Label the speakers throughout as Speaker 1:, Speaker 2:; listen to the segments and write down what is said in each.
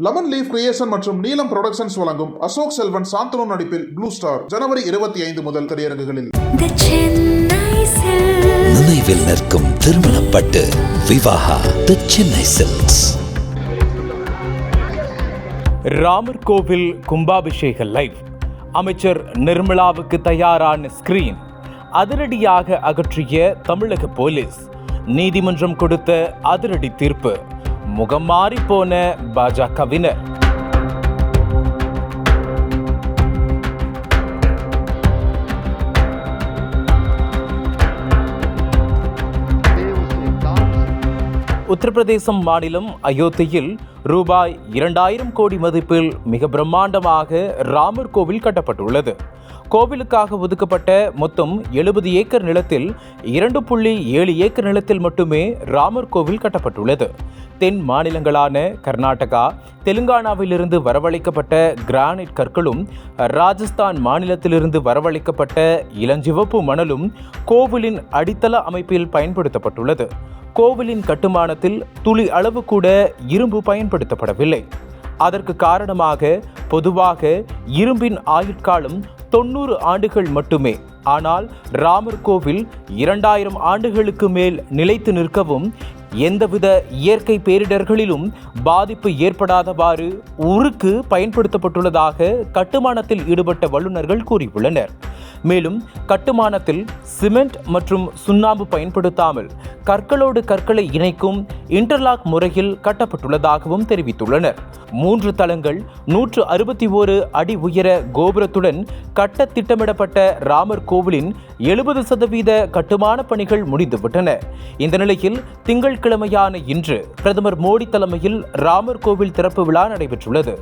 Speaker 1: Lemon leaf creation மற்றும் நீலம் productions வழங்கும் அசோக் செல்வன் சாந்தனு நடிப்பில் ப்ளூ ஸ்டார் ஜனவரி இருபத்தி ஐந்து முதல் திரையரங்குகளில்.
Speaker 2: நினைவில் நிற்கும் திருமணப்பட்டு விவாகா தி சென்னை சில்க்ஸ்
Speaker 3: ராமர் கோவில் கும்பாபிஷேக லைவ் அமைச்சர் நிர்மலாவுக்கு தயாரான ஸ்கிரீன் அதிரடியாக அகற்றிய தமிழக போலீஸ். நீதிமன்றம் கொடுத்த அதிரடி தீர்ப்பு. முகம் மாறி போன பாஜகவினர். உத்தரப்பிரதேசம் மாநிலம் அயோத்தியில் ரூபாய் இரண்டாயிரம் கோடி மதிப்பில் மிக பிரம்மாண்டமாக ராமர் கோவில் கட்டப்பட்டுள்ளது. கோவிலுக்காக ஒதுக்கப்பட்ட மொத்தம் எழுபது ஏக்கர் நிலத்தில் இரண்டு புள்ளி ஏழு ஏக்கர் நிலத்தில் மட்டுமே ராமர் கோவில் கட்டப்பட்டுள்ளது. தென் மாநிலங்களான கர்நாடகா தெலுங்கானாவிலிருந்து வரவழைக்கப்பட்ட கிரானைட் கற்களும் ராஜஸ்தான் மாநிலத்திலிருந்து வரவழைக்கப்பட்ட இளஞ்சிவப்பு மணலும் கோவிலின் அடித்தள அமைப்பில் பயன்படுத்தப்பட்டுள்ளது. கோவிலின் கட்டுமானத்தில் துளி அளவு கூட இரும்பு பயன்படுத்தப்படவில்லை. அதற்கு காரணமாக பொதுவாக இரும்பின் ஆயுட்காலம் தொண்ணூறு ஆண்டுகள் மட்டுமே. ஆனால் ராமர் கோவில் இரண்டாயிரம் ஆண்டுகளுக்கு மேல் நிலைத்து நிற்கவும் எந்தவித இயற்கை பேரிடர்களிலும் பாதிப்பு ஏற்படாதவாறு உருக்கு பயன்படுத்தப்பட்டுள்ளதாக கட்டுமானத்தில் ஈடுபட்ட வல்லுநர்கள் கூறியுள்ளனர். மேலும் கட்டுமானத்தில் சிமெண்ட் மற்றும் சுண்ணாம்பு பயன்படுத்தாமல் கற்களோடு கற்களை இணைக்கும் இன்டர்லாக் முறையில் கட்டப்பட்டுள்ளதாகவும் தெரிவித்துள்ளனர். மூன்று தளங்கள் நூற்று அறுபத்தி ஓரு அடி உயர கோபுரத்துடன் கட்ட திட்டமிடப்பட்ட ராமர் கோவிலின் எழுபது சதவீத கட்டுமான பணிகள் முடிந்துவிட்டன. இந்த நிலையில் திங்கட்கிழமையான இன்று பிரதமர் மோடி தலைமையில் ராமர் கோவில் திறப்பு விழா நடைபெற்றுள்ளது.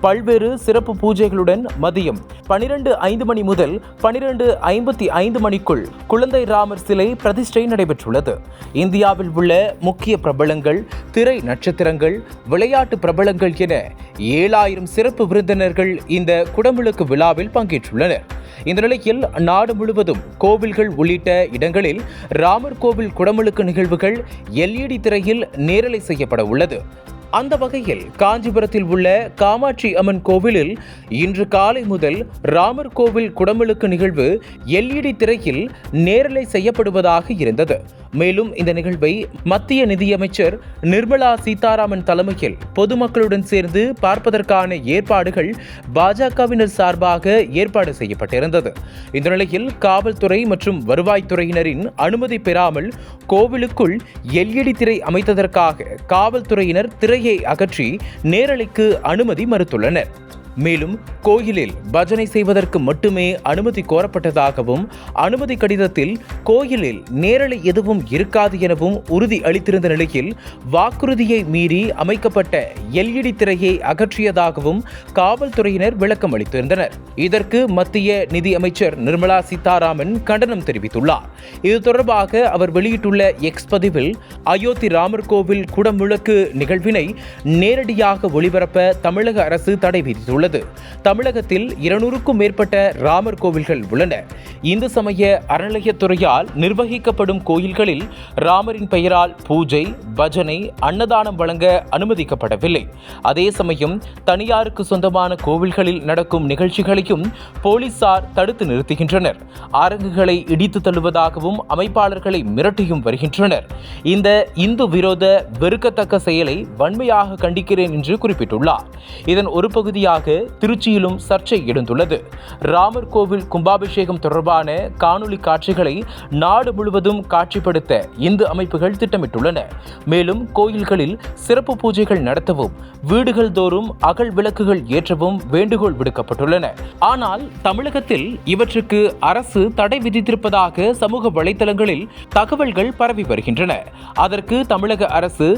Speaker 3: பல்வேறு சிறப்பு பூஜைகளுடன் மதியம் பனிரெண்டு ஐந்து மணி முதல் பனிரெண்டு ஐம்பத்தி ஐந்து மணிக்குள் குழந்தை ராமர் சிலை பிரதிஷ்டை நடைபெற்றுள்ளது. இந்தியாவில் உள்ள முக்கிய பிரபலங்கள் திரை நட்சத்திரங்கள் விளையாட்டு பிரபலங்கள் என ஏழாயிரம் சிறப்பு விருந்தினர்கள் இந்த குடமுழுக்கு விழாவில் பங்கேற்றுள்ளனர். இந்த நிலையில் நாடு முழுவதும் கோவில்கள் உள்ளிட்ட இடங்களில் ராமர் கோவில் குடமுழுக்கு நிகழ்வுகள் எல்இடி திரையில் நேரலை செய்யப்பட உள்ளது. அந்த வகையில் காஞ்சிபுரத்தில் உள்ள காமாட்சி அம்மன் கோவிலில் இன்று காலை முதல் ராமர் கோவில் குடமுழுக்கு நிகழ்வு எல்இடி திரையில் நேரலை செய்யப்படுவதாக இருந்தது. மேலும் இந்த நிகழ்வை மத்திய நிதியமைச்சர் நிர்மலா சீதாராமன் தலைமையில் பொதுமக்களுடன் சேர்ந்து பார்ப்பதற்கான ஏற்பாடுகள் பாஜகவினர் சார்பாக ஏற்பாடு செய்யப்பட்டிருந்தது. இந்த நிலையில் காவல்துறை மற்றும் வருவாய்த்துறையினரின் அனுமதி பெறாமல் கோவிலுக்குள் எல்இடி திரை அமைத்ததற்காக காவல்துறையினர் திரை திரையை அகற்றி நேரலைக்கு அனுமதி மறுத்துள்ளனர். மேலும் கோயிலில் பஜனை செய்வதற்கு மட்டுமே அனுமதி கோரப்பட்டதாகவும் அனுமதி கடிதத்தில் கோயிலில் நேரலை எதுவும் இருக்காது எனவும் உறுதி அளித்திருந்த நிலையில் வாக்குறுதியை மீறி அமைக்கப்பட்ட எல்இடி திரையை அகற்றியதாகவும் காவல்துறையினர் விளக்கம் அளித்திருந்தனர். இதற்கு மத்திய நிதி அமைச்சர் நிர்மலா சீதாராமன் கண்டனம் தெரிவித்துள்ளார். இது தொடர்பாக அவர் வெளியிட்டுள்ள எக்ஸ் பதிவில் அயோத்தி ராமர் கோவில் குடமுழக்கு நிகழ்வினை நேரடியாக ஒளிபரப்ப தமிழக அரசு தடை விதித்துள்ளது. தமிழகத்தில் இருநூறுக்கும் மேற்பட்ட ராமர் கோவில்கள் உள்ளன. இந்து சமய அறநிலையத்துறையால் நிர்வகிக்கப்படும் கோயில்களில் ராமரின் பெயரால் பூஜை பஜனை அன்னதானம் வழங்க அனுமதிக்கப்படவில்லை. அதே சமயம் தனியாருக்கு சொந்தமான கோவில்களில் நடக்கும் நிகழ்ச்சிகளையும் போலீசார் தடுத்து நிறுத்துகின்றனர். அரங்குகளை இடித்து தள்ளுவதாகவும் அமைப்பாளர்களை மிரட்டியும் வருகின்றனர். இந்த இந்து விரோத வெறுக்கத்தக்க செயலை வன்மையாக கண்டிக்கிறேன் என்று குறிப்பிட்டுள்ளார். இதன் ஒரு பகுதியாக திருச்சியிலும் சர்ச்சை எழுந்துள்ளது. ராமர் கோவில் கும்பாபிஷேகம் தொடர்பான காணொலி காட்சிகளை நாடு முழுவதும் காட்சிப்படுத்த இந்து அமைப்புகள் திட்டமிட்டுள்ளன. மேலும் கோயில்களில் சிறப்பு பூஜைகள் நடத்தவும் வீடுகள் தோறும் அகல் விளக்குகள் ஏற்றவும் வேண்டுகோள் விடுக்கப்பட்டுள்ளன. ஆனால் தமிழகத்தில் இவற்றுக்கு அரசு தடை விதித்திருப்பதாக சமூக வலைதளங்களில் தகவல்கள் பரவி வருகின்றன. அதற்கு தமிழக அரசு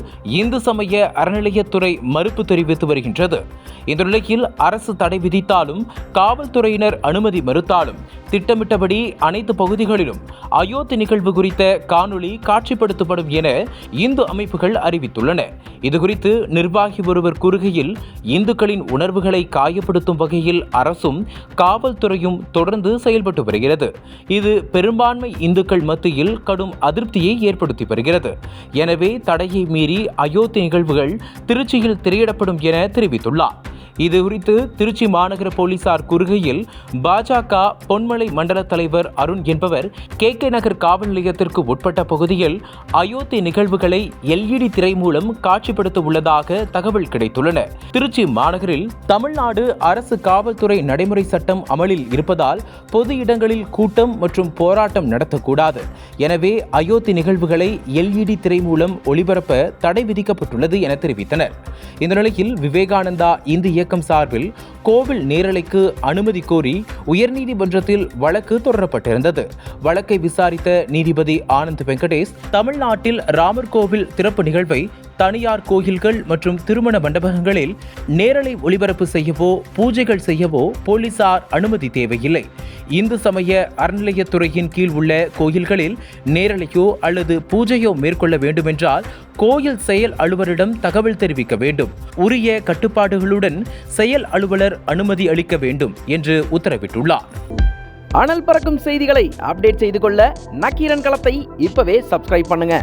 Speaker 3: இந்து சமய அறநிலையத்துறை மறுப்பு தெரிவித்து வருகின்றது. இந்த நிலையில் அரசு தடை விதித்தாலும் காவல்துறையினர் அனுமதி மறுத்தாலும் திட்டமிட்டபடி அனைத்து பகுதிகளிலும் அயோத்தி நிகழ்வு குறித்த காணொளி காட்சிப்படுத்தப்படும் என இந்து அமைப்புகள் அறிவித்துள்ளன. இதுகுறித்து நிர்வாகி ஒருவர் கூறுகையில் இந்துக்களின் உணர்வுகளை காயப்படுத்தும் வகையில் அரசும் காவல்துறையும் தொடர்ந்து செயல்பட்டு வருகிறது. இது பெரும்பான்மை இந்துக்கள் மத்தியில் கடும் அதிருப்தியை ஏற்படுத்தி வருகிறது. எனவே தடையை மீறி அயோத்தி நிகழ்வுகள் திருச்சியில் திரையிடப்படும் என தெரிவித்துள்ளார். இது குறித்து திருச்சி மாநகர போலீசார் கூறுகையில் பாஜக பொன்மலை மண்டல தலைவர் அருண் என்பவர் கே கே நகர் காவல் நிலையத்திற்கு உட்பட்ட பகுதியில் அயோத்தி நிகழ்வுகளை எல்இடி திரை மூலம் காட்சிப்படுத்த உள்ளதாக தகவல் கிடைத்துள்ளன. திருச்சி மாநகரில் தமிழ்நாடு அரசு காவல்துறை நடைமுறை சட்டம் அமலில் இருப்பதால் பொது இடங்களில் கூட்டம் மற்றும் போராட்டம் நடத்தக்கூடாது. எனவே அயோத்தி நிகழ்வுகளை எல்இடி திரை மூலம் ஒளிபரப்ப தடை விதிக்கப்பட்டுள்ளது என தெரிவித்தனர். இந்த நிலையில் விவேகானந்தா இந்திய இயக்கம் சார்பில் கோவில் நேரலைக்கு அனுமதி கோரி உயர்நீதிமன்றத்தில் வழக்கு தொடரப்பட்டிருந்தது. வழக்கை விசாரித்த நீதிபதி ஆனந்த் வெங்கடேஷ் தமிழ்நாட்டில் ராமர் கோவில் திறப்பு நிகழ்வை தனியார் கோயில்கள் மற்றும் திருமண மண்டபங்களில் நேரலை ஒளிபரப்பு செய்யவோ பூஜைகள் செய்யவோ போலீசார் அனுமதி தேவையில்லை. இந்து சமய அறநிலையத்துறையின் கீழ் உள்ள கோயில்களில் நேரலையோ அல்லது பூஜையோ மேற்கொள்ள வேண்டுமென்றால் கோயில் செயல் அலுவலரிடம் தகவல் தெரிவிக்க வேண்டும். உரிய கட்டுப்பாடுகளுடன் செயல் அலுவலர் அனுமதி அளிக்க வேண்டும் என்று உத்தரவிட்டுள்ளார்.
Speaker 4: அனல் பறக்கும் செய்திகளை அப்டேட் செய்து கொள்ள நக்கீரன் களத்தை இப்பவே சப்ஸ்கிரைப் பண்ணுங்க.